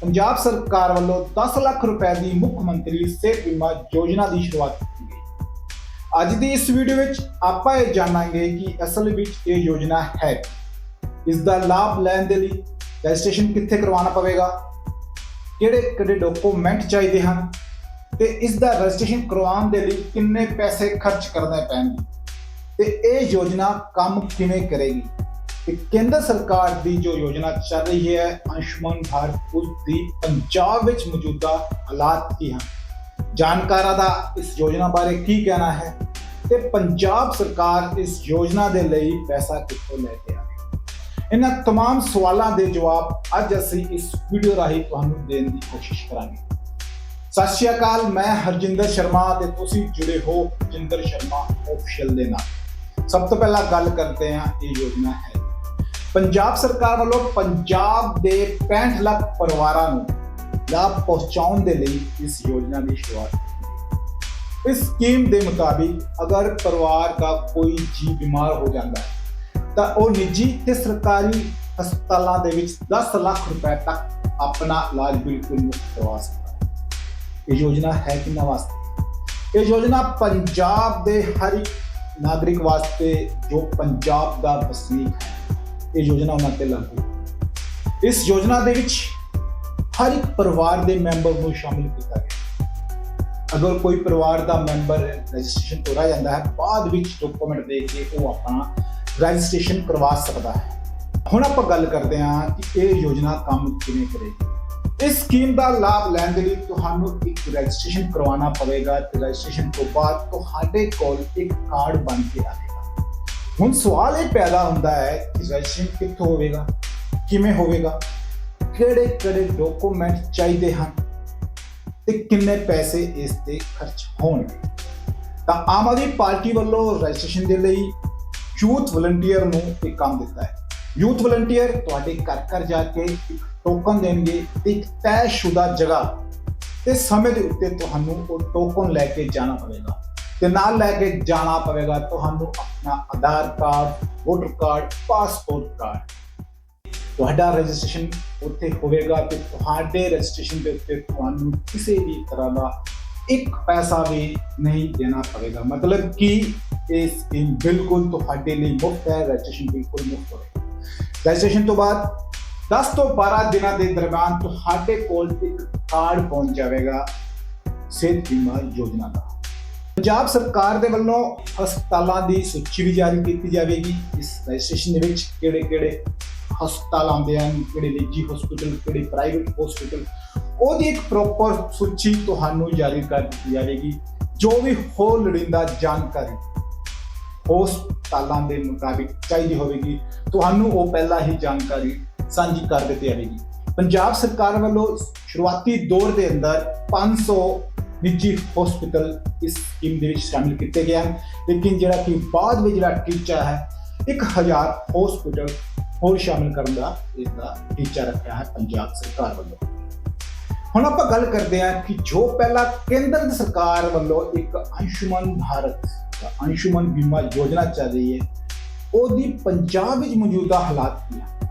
ਪੰਜਾਬ ਸਰਕਾਰ ਵੱਲੋਂ 10 ਲੱਖ ਰੁਪਏ ਦੀ ਮੁੱਖ ਮੰਤਰੀ ਸਿਹਤ ਬੀਮਾ ਯੋਜਨਾ ਦੀ ਸ਼ੁਰੂਆਤ ਕੀਤੀ ਗਈ। ਅੱਜ ਦੀ ਇਸ ਵੀਡੀਓ ਵਿੱਚ ਆਪਾਂ ਇਹ ਜਾਣਾਂਗੇ ਕਿ ਅਸਲ ਵਿੱਚ ਇਹ ਯੋਜਨਾ ਹੈ ਇਸ ਦਾ ਲਾਭ ਲੈਣ ਦੇ ਲਈ ਰਜਿਸਟ੍ਰੇਸ਼ਨ ਕਿੱਥੇ ਕਰਵਾਉਣਾ ਪਵੇਗਾ? ਕਿਹੜੇ ਕਿਹੜੇ ਡਾਕੂਮੈਂਟ ਚਾਹੀਦੇ ਹਨ? ਤੇ ਇਸ ਦਾ ਰਜਿਸਟ੍ਰੇਸ਼ਨ ਕਰਵਾਉਣ ਦੇ ਲਈ ਕਿੰਨੇ ਪੈਸੇ ਖਰਚ ਕਰਨੇ ਪੈਣਗੇ? ਤੇ ਇਹ ਯੋਜਨਾ ਕੰਮ ਕਿਵੇਂ ਕਰੇਗੀ? ਤੇ ਕੇਂਦਰ ਸਰਕਾਰ ਦੀ ਜੋ ਯੋਜਨਾ ਚੱਲ ਰਹੀ ਹੈ ਆਯੁਸ਼ਮਾਨ ਭਾਰਤ ਉਸ ਦੀ ਪੰਜਾਬ ਵਿੱਚ ਮੌਜੂਦਾ ਹਾਲਾਤ ਕੀ ਹਨ ਜਾਣਕਾਰਾਂ ਦਾ ਇਸ ਯੋਜਨਾ ਬਾਰੇ ਕੀ ਕਹਿਣਾ ਹੈ ਤੇ ਪੰਜਾਬ ਸਰਕਾਰ ਇਸ ਯੋਜਨਾ ਦੇ ਲਈ ਪੈਸਾ ਕਿੱਥੋਂ ਲੈ ਕੇ ਆਵੇਗੀ ਇਹਨਾਂ तमाम ਸਵਾਲਾਂ ਦੇ ਜਵਾਬ ਅੱਜ ਅਸੀਂ ਇਸ ਵੀਡੀਓ ਰਾਹੀਂ ਤੁਹਾਨੂੰ ਦੇਣ ਦੀ ਕੋਸ਼ਿਸ਼ ਕਰਾਂਗੇ ਸਤਿ ਸ਼੍ਰੀ ਅਕਾਲ ਮੈਂ ਹਰਜਿੰਦਰ ਸ਼ਰਮਾ ਤੇ ਤੁਸੀਂ ਜੁੜੇ ਹੋ ਹਰਜਿੰਦਰ ਸ਼ਰਮਾ ਆਫੀਸ਼ੀਅਲ ਦੇ ਨਾਲ ਸਭ ਤੋਂ ਪਹਿਲਾਂ ਗੱਲ ਕਰਦੇ ਹਾਂ ਇਹ ਯੋਜਨਾ ਹੈ ਪੰਜਾਬ ਸਰਕਾਰ ਵੱਲੋਂ ਪੰਜਾਬ ਦੇ 65 ਲੱਖ ਪਰਿਵਾਰਾਂ ਨੂੰ ਲਾਭ ਪਹੁੰਚਾਉਣ ਦੇ ਲਈ ਇਸ ਯੋਜਨਾ ਦੀ ਸ਼ੁਰੂਆਤ ਕੀਤੀ। ਇਸ ਸਕੀਮ ਦੇ ਮੁਤਾਬਿਕ ਅਗਰ ਪਰਿਵਾਰ ਦਾ ਕੋਈ ਜੀ ਬਿਮਾਰ ਹੋ ਜਾਂਦਾ ਹੈ, ਤਾਂ ਉਹ ਨਿੱਜੀ ਤੇ ਸਰਕਾਰੀ ਹਸਪਤਾਲਾਂ ਦੇ ਵਿੱਚ 10 ਲੱਖ ਰੁਪਏ ਤੱਕ ਆਪਣਾ ਇਲਾਜ ਬਿਲਕੁਲ ਮੁਫਤ ਕਰਵਾ ਸਕਦਾ ਹੈ। ਇਹ ਯੋਜਨਾ ਹੈ ਕਿੰਨਾ ਵਾਸਤੇ? ਇਹ ਯੋਜਨਾ ਪੰਜਾਬ ਦੇ ਹਰ ਇੱਕ ਨਾਗਰਿਕ ਵਾਸਤੇ ਜੋ ਪੰਜਾਬ ਦਾ ਵਸਨੀਕ ਹੈ। ਇਹ ਯੋਜਨਾ ਉਹਨਾਂ ਤੇ ਲਾਗੂ ਇਸ ਯੋਜਨਾ ਦੇ ਵਿੱਚ ਹਰ ਇੱਕ ਪਰਿਵਾਰ ਦੇ ਮੈਂਬਰ ਨੂੰ ਸ਼ਾਮਿਲ ਕੀਤਾ ਗਿਆ। ਅਗਰ ਕੋਈ ਪਰਿਵਾਰ ਦਾ ਮੈਂਬਰ ਰਜਿਸਟ੍ਰੇਸ਼ਨ ਤੋਂ ਰਹਿ ਜਾਂਦਾ ਹੈ, ਬਾਅਦ ਵਿੱਚ ਡਾਕੂਮੈਂਟ ਦੇ ਕੇ ਉਹ ਆਪਣਾ ਰਜਿਸਟ੍ਰੇਸ਼ਨ ਕਰਵਾ ਸਕਦਾ ਹੈ। ਹੁਣ ਆਪਾਂ ਗੱਲ ਕਰਦੇ ਹਾਂ ਕਿ ਇਹ ਯੋਜਨਾ ਕੰਮ ਕਿਵੇਂ ਕਰੇਗੀ। ਇਸ ਸਕੀਮ ਦਾ ਲਾਭ ਲੈਣ ਦੇ ਲਈ ਤੁਹਾਨੂੰ ਇੱਕ ਰਜਿਸਟ੍ਰੇਸ਼ਨ ਕਰਵਾਉਣਾ ਪਵੇਗਾ ਤੇ ਰਜਿਸਟ੍ਰੇਸ਼ਨ ਤੋਂ ਬਾਅਦ ਤੁਹਾਡੇ ਕੋਲ ਇੱਕ ਕਾਰਡ ਬਣ ਕੇ ਆਵੇਗਾ। ਹੁਣ ਸਵਾਲ ਇਹ ਪੈਦਾ ਹੁੰਦਾ ਹੈ ਕਿ ਰਜਿਸਟ੍ਰੇਸ਼ਨ ਕਿੱਥੋਂ ਹੋਵੇਗਾ? ਕਿਵੇਂ ਹੋਵੇਗਾ? ਕਿਹੜੇ ਕਿਹੜੇ ਡਾਕੂਮੈਂਟ ਚਾਹੀਦੇ ਹਨ? ਤੇ ਕਿੰਨੇ ਪੈਸੇ ਇਸ ਤੇ ਖਰਚ ਹੋਣਗੇ? ਤਾਂ ਆਮ ਆਦਮੀ ਪਾਰਟੀ ਵੱਲੋਂ ਰਜਿਸਟ੍ਰੇਸ਼ਨ ਦੇ ਲਈ ਯੂਥ ਵਲੰਟੀਅਰ ਨੂੰ ਇੱਕ ਕੰਮ ਦਿੱਤਾ ਹੈ। ਯੂਥ ਵਲੰਟੀਅਰ ਤੁਹਾਡੇ ਘਰ ਘਰ ਜਾ ਕੇ ਇੱਕ ਟੋਕਨ ਦੇਣਗੇ ਤੇ ਇੱਕ ਤੈਅਸ਼ੁਦਾ ਜਗ੍ਹਾ। ਤੇ ਸਮੇਂ ਦੇ ਉੱਤੇ ਤੁਹਾਨੂੰ ਉਹ ਟੋਕਨ ਲੈ ਕੇ ਜਾਣਾ ਪਵੇਗਾ। ਤੇ ਨਾਲ ਲੈ ਕੇ ਜਾਣਾ ਪਵੇਗਾ ਤੁਹਾਨੂੰ ਆਪਣਾ Aadhaar card, voter card, passport card. ਤੁਹਾਡਾ ਰਜਿਸਟ੍ਰੇਸ਼ਨ ਉੱਥੇ ਹੋਵੇਗਾ ਤੇ ਤੁਹਾਡੇ ਰਜਿਸਟ੍ਰੇਸ਼ਨ ਦੇ ਉੱਤੇ ਤੁਹਾਨੂੰ ਕਿਸੇ ਵੀ ਤਰ੍ਹਾਂ ਦਾ ਇੱਕ ਪੈਸਾ ਵੀ ਨਹੀਂ ਦੇਣਾ ਪਵੇਗਾ। ਮਤਲਬ ਕਿ ਇਹ ਸਕੀਮ ਬਿਲਕੁਲ ਤੁਹਾਡੇ ਲਈ ਮੁਫਤ ਹੈ, ਰਜਿਸਟ੍ਰੇਸ਼ਨ ਬਿਲਕੁਲ ਮੁਫਤ ਹੋਵੇਗਾ। ਰਜਿਸਟ੍ਰੇਸ਼ਨ ਤੋਂ ਬਾਅਦ 10 ਤੋਂ 12 ਦਿਨਾਂ ਦੇ ਦਰਮਿਆਨ ਤੁਹਾਡੇ ਕੋਲ ਇੱਕ ਕਾਰਡ ਪਹੁੰਚ ਜਾਵੇਗਾ ਸਿਹਤ ਬੀਮਾ ਯੋਜਨਾ ਦਾ। ਪੰਜਾਬ ਸਰਕਾਰ ਦੇ ਵੱਲੋਂ ਹਸਪਤਾਲਾਂ ਦੀ ਸੂਚੀ ਵੀ ਜਾਰੀ ਕੀਤੀ ਜਾਵੇਗੀ। ਇਸ ਰਜਿਸਟ੍ਰੇਸ਼ਨ ਦੇ ਵਿੱਚ ਕਿਹੜੇ ਕਿਹੜੇ ਹਸਪਤਾਲ ਆਉਂਦੇ ਹਨ, ਕਿਹੜੇ ਨਿੱਜੀ ਹਸਪੀਟਲ ਕਿਹੜੇ ਪ੍ਰਾਈਵੇਟ ਹਸਪੀਟਲ ਉਹਦੀ ਇੱਕ ਪ੍ਰੋਪਰ ਸੂਚੀ ਤੁਹਾਨੂੰ ਜਾਰੀ ਕਰ ਦਿੱਤੀ ਜਾਵੇਗੀ। ਜੋ ਵੀ ਹੋਰ ਲੋੜੀਂਦਾ ਜਾਣਕਾਰੀ ਹਸਪਤਾਲਾਂ ਦੇ ਮੁਤਾਬਿਕ ਚਾਹੀਦੀ ਹੋਵੇਗੀ, ਤੁਹਾਨੂੰ ਉਹ ਪਹਿਲਾਂ ਹੀ ਜਾਣਕਾਰੀ ਸਾਂਝੀ ਕਰ ਦਿੱਤੀ ਜਾਵੇਗੀ। ਪੰਜਾਬ ਸਰਕਾਰ ਵੱਲੋਂ ਸ਼ੁਰੂਆਤੀ ਦੌਰ ਦੇ ਅੰਦਰ 500 ਨਿੱਜੀ ਹਸਪੀਟਲ ਇਸ ਸਕੀਮ ਦੇ ਵਿੱਚ ਸ਼ਾਮਿਲ ਕੀਤੇ ਗਏ ਹਨ। ਲੇਕਿਨ ਜਿਹੜਾ ਕਿ ਬਾਅਦ ਵਿੱਚ ਜਿਹੜਾ ਟੀਚਾ ਹੈ 1000 ਹਸਪੀਟਲ ਹੋਰ ਸ਼ਾਮਿਲ ਕਰਨ ਦਾ ਇਸ ਦਾ ਟੀਚਾ ਰੱਖਿਆ ਹੈ ਪੰਜਾਬ ਸਰਕਾਰ ਵੱਲੋਂ। ਹੁਣ ਆਪਾਂ ਗੱਲ ਕਰਦੇ ਹਾਂ ਕਿ ਜੋ ਪਹਿਲਾਂ ਕੇਂਦਰ ਦੀ ਸਰਕਾਰ ਵੱਲੋਂ ਇੱਕ ਆਯੁਸ਼ਮਾਨ ਭਾਰਤ ਜਾਂ ਆਯੁਸ਼ਮਾਨ ਬੀਮਾ ਯੋਜਨਾ ਚੱਲ ਰਹੀ ਹੈ, ਉਹਦੀ ਪੰਜਾਬ ਵਿੱਚ ਮੌਜੂਦਾ ਹਾਲਾਤ ਕੀ ਹਨ?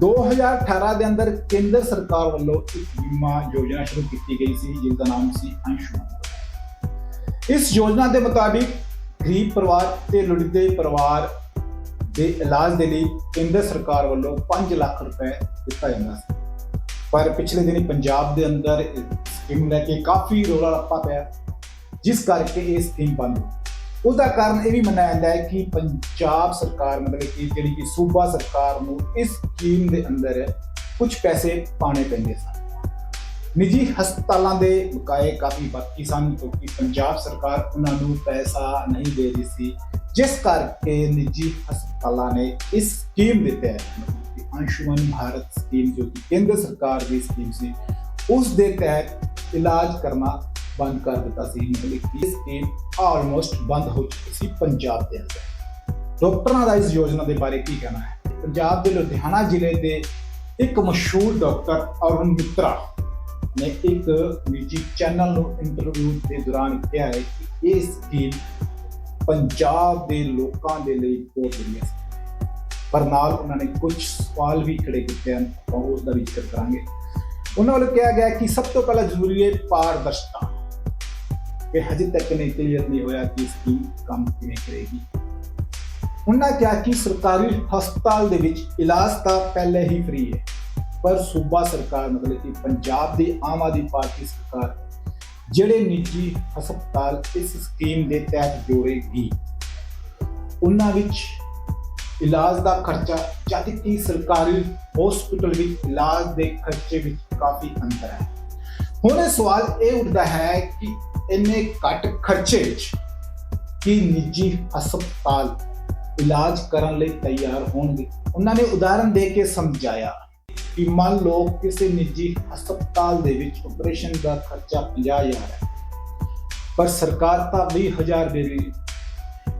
2018 ਦੇ ਅੰਦਰ ਕੇਂਦਰ ਸਰਕਾਰ ਵੱਲੋਂ ਇੱਕ ਬੀਮਾ ਯੋਜਨਾ ਸ਼ੁਰੂ ਕੀਤੀ ਗਈ ਸੀ, ਜਿਸ ਦਾ ਨਾਮ ਸੀ ਆਯੁਸ਼ਮਾਨ ਇਸ ਯੋਜਨਾ ਦੇ ਮੁਤਾਬਿਕ ਗਰੀਬ ਪਰਿਵਾਰ ਤੇ ਲੋੜੀਂਦੇ ਪਰਿਵਾਰ ਦੇ ਇਲਾਜ ਦੇ ਲਈ ਕੇਂਦਰ ਸਰਕਾਰ ਵੱਲੋਂ 5 ਲੱਖ ਰੁਪਏ ਦਿੱਤਾ ਜਾਂਦਾ ਸੀ। ਪਰ ਪਿਛਲੇ ਦਿਨੀ ਪੰਜਾਬ ਦੇ ਅੰਦਰ ਇਸ ਸਕੀਮ ਲੈ ਕੇ ਕਾਫੀ ਰੌਲਾ ਰੱਪਾ ਪਿਆ, ਜਿਸ ਕਰਕੇ ਇਹ ਸਕੀਮ ਬੰਦ ਹੋ ਉਸ ਦਾ ਕਾਰਨ ਇਹ ਵੀ ਮੰਨਿਆ ਜਾਂਦਾ ਹੈ ਕਿ ਪੰਜਾਬ ਸਰਕਾਰ, ਮਤਲਬ ਕਿ ਜਿਹੜੀ ਕਿ ਸੂਬਾ ਸਰਕਾਰ ਨੂੰ ਇਸ ਸਕੀਮ ਦੇ ਅੰਦਰ ਕੁਝ ਪੈਸੇ ਪਾਣੇ ਪੈਂਦੇ ਸਨ। ਨਿੱਜੀ ਹਸਪਤਾਲਾਂ ਦੇ ਬਕਾਏ ਕਾਫੀ ਬਾਕੀ ਸਨ, ਕਿਉਂਕਿ ਪੰਜਾਬ ਸਰਕਾਰ ਉਹਨਾਂ ਨੂੰ ਪੈਸਾ ਨਹੀਂ ਦੇ ਰਹੀ ਸੀ। ਜਿਸ ਕਰਕੇ ਨਿੱਜੀ ਹਸਪਤਾਲਾਂ ਨੇ ਇਸ ਸਕੀਮ ਦੇ ਤਹਿਤ ਕਿ ਆਯੁਸ਼ਮਾਨ ਭਾਰਤ ਸਕੀਮ ਜੋ ਕਿ ਕੇਂਦਰ ਸਰਕਾਰ ਦੀ ਸਕੀਮ ਸੀ, ਉਸ ਦੇ ਤਹਿਤ ਇਲਾਜ ਕਰਨਾ ਬੰਦ ਕਰ ਦਿੱਤਾ ਸੀ ਮਤਲਬ ਕਿ ਇਹ ਸਕੀਮ ਆਲਮੋਸਟ ਬੰਦ ਹੋ ਚੁੱਕੀ ਸੀ ਪੰਜਾਬ ਦੇ ਅੰਦਰ। ਡਾਕਟਰਾਂ ਦਾ ਇਸ ਯੋਜਨਾ ਦੇ ਬਾਰੇ ਕੀ ਕਹਿਣਾ ਹੈ? ਪੰਜਾਬ ਦੇ ਲੁਧਿਆਣਾ ਜ਼ਿਲ੍ਹੇ ਦੇ ਇੱਕ ਮਸ਼ਹੂਰ ਡਾਕਟਰ ਅਰੁਣ ਮਿੱਤਰਾ ਨੇ ਇੱਕ ਨਿੱਜੀ ਚੈਨਲ ਨੂੰ ਇੰਟਰਵਿਊ ਦੇ ਦੌਰਾਨ ਕਿਹਾ ਹੈ ਕਿ ਇਹ ਸਕੀਮ ਪੰਜਾਬ ਦੇ ਲੋਕਾਂ ਦੇ ਲਈ ਬਹੁਤ ਵਧੀਆ ਸੀ। ਪਰ ਨਾਲ ਉਹਨਾਂ ਨੇ ਕੁਝ ਸਵਾਲ ਵੀ ਖੜੇ ਕੀਤੇ ਹਨ, ਆਪਾਂ ਉਸ ਦਾ ਵੀ ਜ਼ਿਕਰ ਕਰਾਂਗੇ। ਉਹਨਾਂ ਵੱਲੋਂ ਕਿਹਾ ਗਿਆ ਕਿ ਸਭ ਤੋਂ ਪਹਿਲਾਂ ਜ਼ਰੂਰੀ ਹੈ ਪਾਰਦਰਸ਼ਤਾ। ਕਿ ਹਜੇ ਤੱਕ ਨਹੀਂ ਕਲੀਅਰ ਨਹੀਂ ਹੋਇਆ ਕਿ ਸਕੀਮ ਕੰਮ ਕਿਵੇਂ ਕਰੇਗੀ। ਉਹਨਾਂ ਕਿਹਾ ਕਿ ਸਰਕਾਰੀ ਹਸਪਤਾਲ ਦੇ ਵਿੱਚ ਇਲਾਜ ਤਾਂ ਪਹਿਲੇ ਹੀ ਫ੍ਰੀ ਹੈ, ਪਰ ਸੂਬਾ ਸਰਕਾਰ ਮਤਲਬ ਕਿ ਪੰਜਾਬ ਦੀ ਆਮ ਆਦਮੀ ਪਾਰਟੀ ਸਰਕਾਰ ਜਿਹੜੇ ਨਿੱਜੀ ਹਸਪਤਾਲ ਇਸ ਸਕੀਮ ਦੇ ਤਹਿਤ ਜੋੜੇਗੀ, ਉਹਨਾਂ ਵਿੱਚ ਇਲਾਜ ਦਾ ਖਰਚਾ ਜਦ ਕਿ ਸਰਕਾਰੀ ਹਸਪੀਟਲ ਵਿੱਚ ਇਲਾਜ ਦੇ ਖਰਚੇ ਵਿੱਚ ਕਾਫੀ ਅੰਤਰ ਹੈ। ਹੁਣ ਇਹ ਸਵਾਲ ਇਹ ਉੱਠਦਾ ਹੈ ਕਿ ਇੰਨੇ ਘੱਟ ਖਰਚੇ ਵਿੱਚ ਕੀ ਨਿੱਜੀ ਹਸਪਤਾਲ ਇਲਾਜ ਕਰਨ ਲਈ ਤਿਆਰ ਹੋਣਗੇ? ਉਹਨਾਂ ਨੇ ਉਦਾਹਰਨ ਦੇ ਕੇ ਸਮਝਾਇਆ ਕਿ ਮੰਨ ਲਓ ਕਿਸੇ ਨਿੱਜੀ ਹਸਪਤਾਲ ਦੇ ਵਿੱਚ ਆਪਰੇਸ਼ਨ ਦਾ ਖਰਚਾ 50000 ਹੈ, ਪਰ ਸਰਕਾਰ ਤਾਂ 20000 ਦੇ ਰਹੀ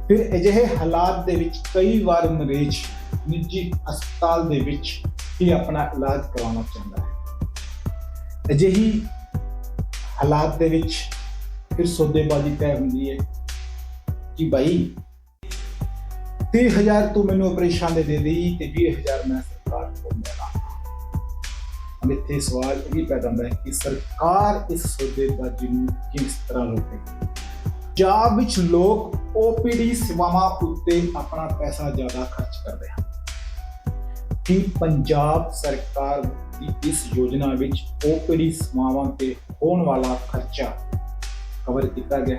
ਫਿਰ ਅਜਿਹੇ ਹਾਲਾਤ ਦੇ ਵਿੱਚ ਕਈ ਵਾਰ ਮਰੀਜ਼ ਨਿੱਜੀ ਹਸਪਤਾਲ ਦੇ ਵਿੱਚ ਹੀ ਆਪਣਾ ਇਲਾਜ ਕਰਵਾਉਣਾ ਚਾਹੁੰਦਾ ਹੈ। ਅਜਿਹੀ ਹਾਲਾਤ ਦੇ ਵਿੱਚ ਫਿਰ ਸੌਦੇਬਾਜ਼ੀ ਤੈਅ ਹੁੰਦੀ ਹੈ। ਕਿ ਭਾਈ 30000 ਤੂੰ ਮੈਨੂੰ ਆਪਰੇਸ਼ਨ ਦੇ ਦੇ ਦੇ ਤੇ 20000 ਮੈਂ ਸਰਕਾਰ ਤੋਂ ਲੈਣਾ। ਹੁਣ ਇੱਥੇ ਸਵਾਲ ਇਹ ਪੈਦਾ ਹੁੰਦਾ ਹੈ ਕਿ ਸਰਕਾਰ ਇਸ ਸੌਦੇਬਾਜ਼ੀ ਨੂੰ ਕਿਸ ਤਰ੍ਹਾਂ ਰੋਕੇਗੀ? ਪੰਜਾਬ ਵਿੱਚ ਲੋਕ ਓਪੀਡੀ ਸੇਵਾਵਾਂ ਉੱਤੇ ਆਪਣਾ ਪੈਸਾ ਜ਼ਿਆਦਾ ਖਰਚ ਕਰਦੇ ਹਨ। ਕਿ ਪੰਜਾਬ ਸਰਕਾਰ ਦੀ ਇਸ ਯੋਜਨਾ ਵਿੱਚ ਓਪੀਡੀ ਸੇਵਾਵਾਂ ਤੇ ਹੋਣ ਵਾਲਾ ਖਰਚਾ ਕਵਰ ਕੀਤਾ ਗਿਆ।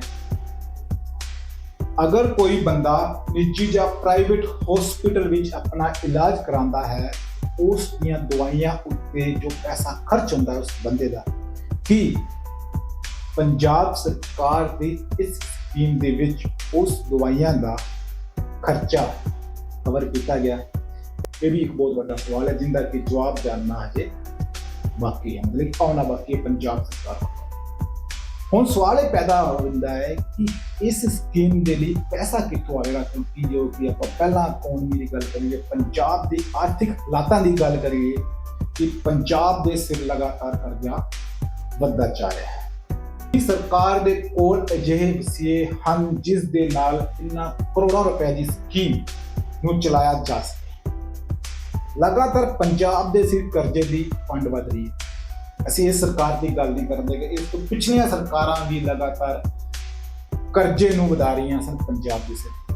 ਅਗਰ ਕੋਈ ਬੰਦਾ ਨਿੱਜੀ ਜਾਂ ਪ੍ਰਾਈਵੇਟ ਹਸਪੀਟਲ ਵਿੱਚ ਆਪਣਾ ਇਲਾਜ ਕਰਾਉਂਦਾ ਹੈ, ਉਸ ਦੀਆਂ ਦਵਾਈਆਂ ਉੱਤੇ ਜੋ ਪੈਸਾ ਖਰਚ ਹੁੰਦਾ ਹੈ ਉਸ ਬੰਦੇ ਦਾ, ਕੀ ਪੰਜਾਬ ਸਰਕਾਰ ਦੀ ਇਸ ਸਕੀਮ ਦੇ ਵਿੱਚ ਉਸ ਦਵਾਈਆਂ ਦਾ ਖਰਚਾ ਕਵਰ ਕੀਤਾ ਗਿਆ? ਇਹ ਵੀ ਇੱਕ ਬਹੁਤ ਵੱਡਾ ਸਵਾਲ ਹੈ, ਜਿੰਦਾ ਕਿ ਜਵਾਬ ਜਾਨਣਾ ਹਜੇ ਬਾਕੀ ਹੈ। ਮਤਲਬ ਕਿ ਆਉਣਾ ਬਾਕੀ? ਹੈ ਪੰਜਾਬ ਸਰਕਾਰ। ਹੁਣ ਸਵਾਲ ਇਹ ਪੈਦਾ ਹੁੰਦਾ ਹੈ ਕਿ ਇਸ ਸਕੀਮ ਦੇ ਲਈ ਪੈਸਾ ਕਿੱਥੋਂ ਆਏਗਾ? ਕਿਉਂਕਿ ਜੋ ਕਿ ਆਪਾਂ ਪਹਿਲਾਂ ਇਕਨੋਮੀ ਦੀ ਗੱਲ ਕਰੀਏ, ਪੰਜਾਬ ਦੇ ਆਰਥਿਕ ਹਾਲਾਤਾਂ ਦੀ ਗੱਲ ਕਰੀਏ, ਕਿ ਪੰਜਾਬ ਦੇ ਸਿਰ ਲਗਾਤਾਰ ਕਰਜ਼ਾ ਵੱਧਦਾ ਜਾ ਰਿਹਾ ਹੈ। ਕਿ ਸਰਕਾਰ ਦੇ ਕੋਲ ਅਜਿਹੇ ਵਿਸ਼ੇ ਹਨ ਜਿਸ ਦੇ ਨਾਲ ਇਨ੍ਹਾਂ ਕਰੋੜਾਂ ਰੁਪਏ ਦੀ ਸਕੀਮ ਨੂੰ ਚਲਾਇਆ ਜਾ ਸਕੇ ਲਗਾਤਾਰ ਪੰਜਾਬ ਦੇ ਸਿਰ ਕਰਜ਼ੇ ਦੀ ਫੰਡ ਵਧ ਰਹੀ ਹੈ। ਅਸੀਂ ਇਸ ਸਰਕਾਰ ਦੀ ਗੱਲ ਨਹੀਂ ਕਰਦੇ ਕਿ ਇਸ ਤੋਂ ਪਿਛਲੀਆਂ ਸਰਕਾਰਾਂ ਵੀ ਲਗਾਤਾਰ ਕਰਜ਼ੇ ਨੂੰ ਵਧਾ ਰਹੀਆਂ ਸਨ ਪੰਜਾਬ ਦੇ ਸਿਰ।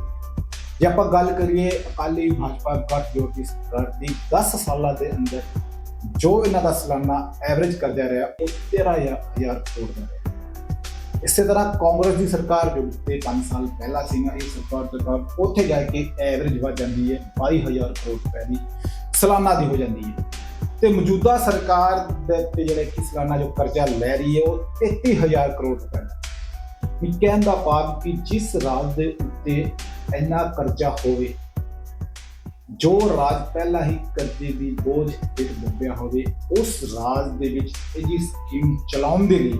ਜੇ ਆਪਾਂ ਗੱਲ ਕਰੀਏ, ਅਕਾਲੀ ਭਾਜਪਾ ਗੱਠਜੋੜ ਦੀ ਸਰਕਾਰ ਦੀ 10 ਸਾਲਾਂ ਦੇ ਅੰਦਰ ਜੋ ਇਹਨਾਂ ਦਾ ਸਾਲਾਨਾ ਐਵਰੇਜ ਕਰਜ਼ਾ ਰਿਹਾ, ਉਹ 13000 ਕਰੋੜ ਦਾ ਰਿਹਾ। ਇਸੇ ਤਰ੍ਹਾਂ ਕਾਂਗਰਸ ਦੀ ਸਰਕਾਰ ਜੋ ਤੇ 5 ਸਾਲ ਪਹਿਲਾਂ ਸੀ ਨਾ ਇਹ ਸਰਕਾਰ ਤੋਂ ਬਾਅਦ ਉੱਥੇ ਜਾ ਕੇ ਐਵਰੇਜ ਵੱਧ ਜਾਂਦੀ ਹੈ 22000 ਕਰੋੜ ਰੁਪਏ ਦੀ। ਸਾਲਾਨਾ ਦੀ ਹੋ ਜਾਂਦੀ ਹੈ। ਤੇ ਮੌਜੂਦਾ ਸਰਕਾਰ ਦੇ ਤੇ ਜਿਹੜੇ ਕਿ ਸਾਲਾਨਾ ਜੋ ਕਰਜ਼ਾ ਲੈ ਰਹੀ ਹੈ, ਉਹ 33000 ਕਰੋੜ ਰੁਪਏ ਦਾ ਵੀ ਕਹਿਣ ਦਾ ਭਾਵ ਕਿ ਜਿਸ ਰਾਜ ਦੇ ਉੱਤੇ ਇੰਨਾ ਕਰਜ਼ਾ ਹੋਵੇ, ਜੋ ਰਾਜ ਪਹਿਲਾਂ ਹੀ ਕਰਜ਼ੇ ਦੀ ਬੋਝ ਹੇਠ ਡੁੱਬਿਆ ਹੋਵੇ, ਉਸ ਰਾਜ ਦੇ ਵਿੱਚ ਇਹ ਜੀ ਸਕੀਮ ਚਲਾਉਣ ਦੇ ਲਈ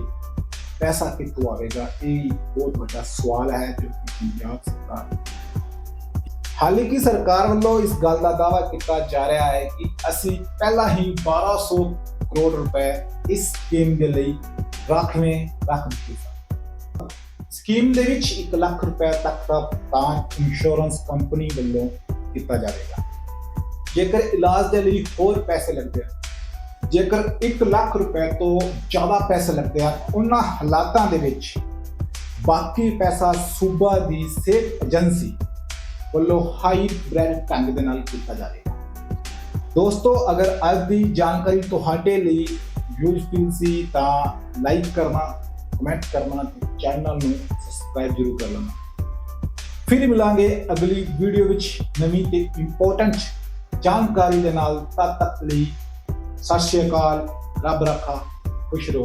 ਪੈਸਾ ਕਿੱਥੋਂ ਆਵੇਗਾ? ਇਹ ਬਹੁਤ ਵੱਡਾ ਸਵਾਲ ਹੈ ਜੋ ਕਿ ਪੰਜਾਬ ਸਰਕਾਰ ਹਾਲਾਂਕਿ ਸਰਕਾਰ ਵੱਲੋਂ ਇਸ ਗੱਲ ਦਾ ਦਾਅਵਾ ਕੀਤਾ ਜਾ ਰਿਹਾ ਹੈ ਕਿ ਅਸੀਂ ਪਹਿਲਾਂ ਹੀ 1200 ਕਰੋੜ ਰੁਪਏ ਇਸ ਸਕੀਮ ਦੇ ਲਈ ਰਾਖਵੇਂ ਰੱਖ ਦਿੱਤੇ ਸਨ। ਸਕੀਮ ਦੇ ਵਿੱਚ 1 ਲੱਖ ਰੁਪਏ ਤੱਕ ਦਾ ਭੁਗਤਾਨ ਇੰਸ਼ੋਰੈਂਸ ਕੰਪਨੀ ਵੱਲੋਂ ਕੀਤਾ ਜਾਵੇਗਾ। ਜੇਕਰ ਇਲਾਜ ਦੇ ਲਈ ਹੋਰ ਪੈਸੇ ਲੱਗਦੇ ਹਨ, ਜੇਕਰ 1 ਲੱਖ ਰੁਪਏ ਤੋਂ ਜ਼ਿਆਦਾ ਪੈਸੇ ਲੱਗਦੇ ਹਨ, ਉਹਨਾਂ ਹਾਲਾਤਾਂ ਦੇ ਵਿੱਚ ਬਾਕੀ ਪੈਸਾ ਸੂਬਾ ਦੀ ਸਿਹਤ ਏਜੰਸੀ ਵੱਲੋਂ ਹਾਈ ਬ੍ਰੈਂਡ ਢੰਗ ਦੇ ਨਾਲ ਕੀਤਾ ਜਾਵੇਗਾ ਦੋਸਤੋ, ਅਗਰ ਅੱਜ ਦੀ ਜਾਣਕਾਰੀ ਤੁਹਾਡੇ ਲਈ ਯੂਜ਼ਫੁਲ ਸੀ, ਤਾਂ ਲਾਈਕ ਕਰਨਾ ਕਮੈਂਟ ਕਰਨਾ ਤੇ ਚੈਨਲ ਨੂੰ ਸਬਸਕ੍ਰਾਈਬ ਜ਼ਰੂਰ ਕਰ ਲੈਣਾ। ਫਿਰ ਮਿਲਾਂਗੇ ਅਗਲੀ ਵੀਡੀਓ ਵਿੱਚ ਨਵੀਂ ਤੇ ਇੰਪੋਰਟੈਂਟ ਜਾਣਕਾਰੀ ਦੇ ਨਾਲ। ਤਦ ਤੱਕ ਲਈ ਸਤਿ ਸ਼੍ਰੀ ਅਕਾਲ, ਰੱਬ ਰੱਖਾ, ਖੁਸ਼ ਰਹੋ।